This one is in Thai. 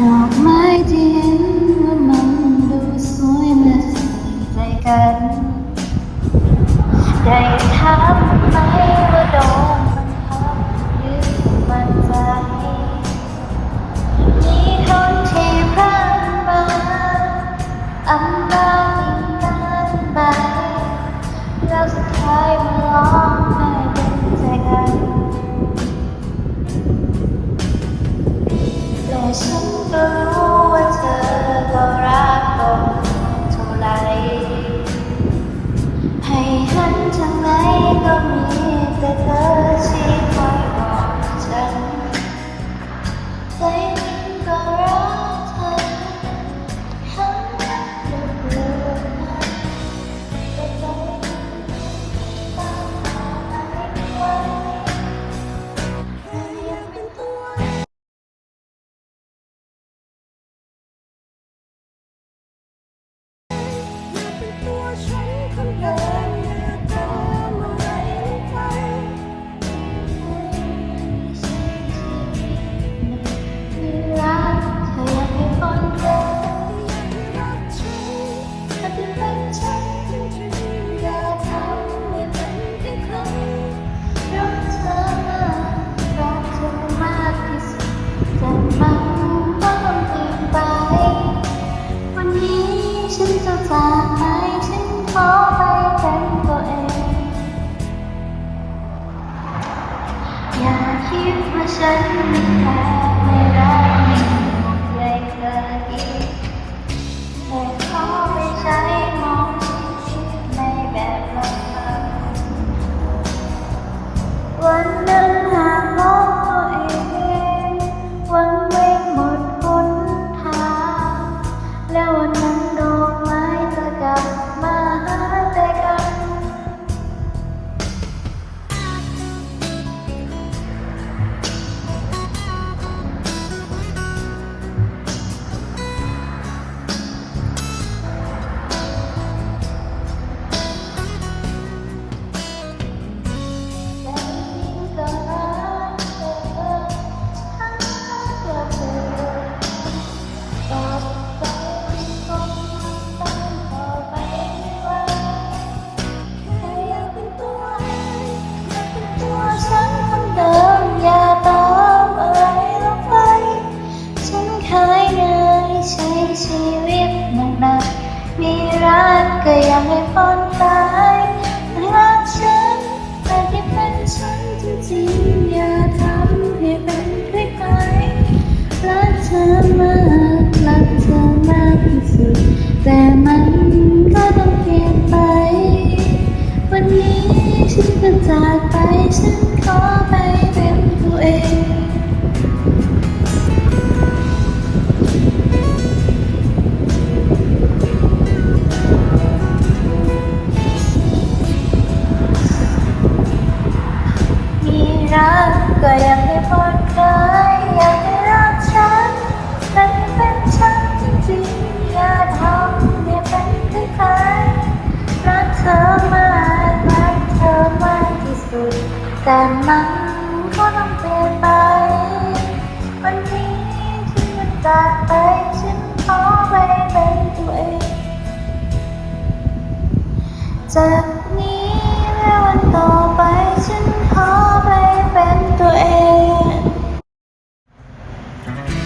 ดอกไม้ที่เห็นว่ามันดูสวยและใส่ใจกัน ได้ทำไหม อย่าคิดว่าฉันไม่แค่ไม่รักไม่ห่วงใยเธออีกแต่ขอไปใช้มองชีวิตในแบบลำพังวัน ก็อยากให้พ้นตายรักฉันแต่ที่เป็นฉันจริงๆอย่าทำให้เป็นคล้ายๆรักเธอมากรักเธอมากที่สุด แต่มันก็ต้องเปลี่ยนไป วันนี้ฉันจะจากไปฉัน ก็ยากให้ผ่อนคลยอยากให้รักฉันแต่ที่เป็นฉันจริงๆอย่าทำให้เป็นคล้ายๆรักเธอมากรักเธอมากที่สุด แต่มันก็ต้องเปลี่ยนไป วันนี้ฉันจะจากไปฉันขอไปเป็นตัวเองจาก Bye.